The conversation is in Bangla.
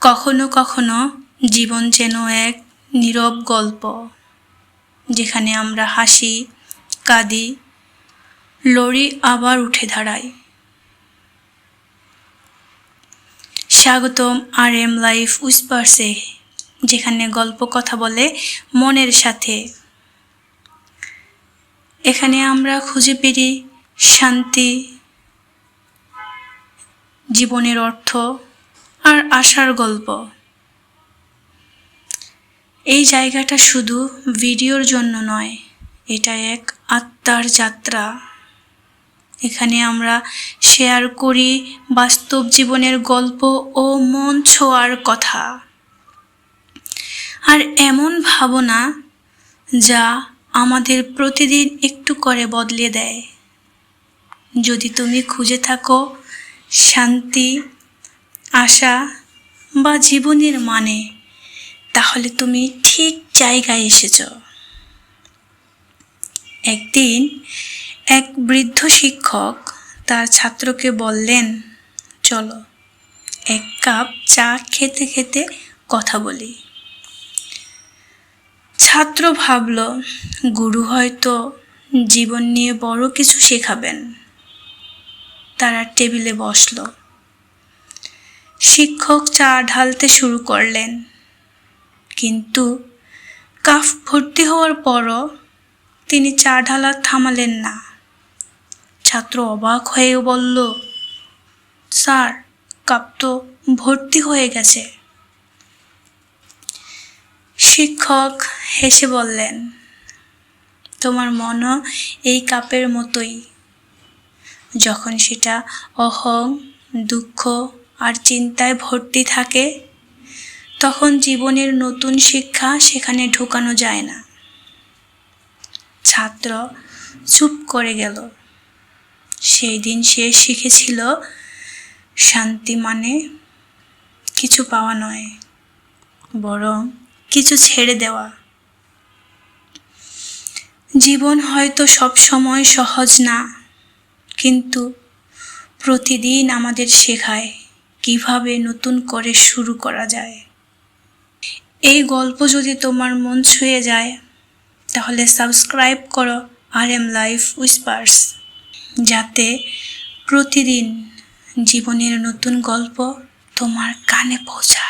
কখনো কখনো জীবন যেন এক নীরব গল্প, যেখানে আমরা হাসি, কাঁদি, লড়ি আবার উঠে দাঁড়াই। স্বাগতম আর এম লাইফ উইসপার্সে, যেখানে গল্প কথা বলে মনের সাথে। এখানে আমরা খুঁজে পেরি শান্তি, জীবনের অর্থ আর আশার গল্প। এই জায়গাটা শুধু ভিডিওর জন্য নয়, এটা এক আত্মার যাত্রা। এখানে আমরা শেয়ার করি বাস্তব জীবনের গল্প ও মন ছোঁয়ার কথা। আর এমন ভাবনা যা আমাদের প্রতিদিন একটু করে বদলে দেয়। যদি তুমি খুঁজে থাকো, শান্তি আশা বা জীবনের মানে তাহলে তুমি ঠিক জায়গায় এসেছ। একদিন এক বৃদ্ধ শিক্ষক তার ছাত্রকে বললেন, চলো, এক কাপ চা খেতে খেতে কথা বলি। ছাত্র ভাবল, গুরু হয়তো জীবন নিয়ে বড় কিছু শেখাবেন। তারা টেবিলে বসল। শিক্ষক চা ঢালতে শুরু করলেন। কিন্তু কাপ ভর্তি হওয়ার পরও তিনি চা ঢালা থামালেন না। ছাত্র অবাক হয়ে বলল, স্যার, কাপ তো ভর্তি হয়ে গেছে। শিক্ষক হেসে বললেন, তোমার মনও এই কাপের মতোই। যখন সেটা অহং, দুঃখ আর চিন্তায় ভর্তি থাকে, তখন জীবনের নতুন শিক্ষা সেখানে ঢোকানো যায় না। ছাত্র চুপ করে গেল। সেই দিন সে শিখেছিল, শান্তি মানে কিছু পাওয়া নয়, বরং কিছু ছেড়ে দেওয়া। জীবন হয়তো সব সময় সহজ না, কিন্তু প্রতিদিন আমাদের শেখায়। কীভাবে নতুন করে শুরু করা যায়? এই গল্প যদি তোমার মন ছুঁয়ে যায়, তাহলে সাবস্ক্রাইব করো আর এম লাইফ উইসপার্স, যাতে প্রতিদিন জীবনের নতুন গল্প তোমার কানে পৌঁছায়।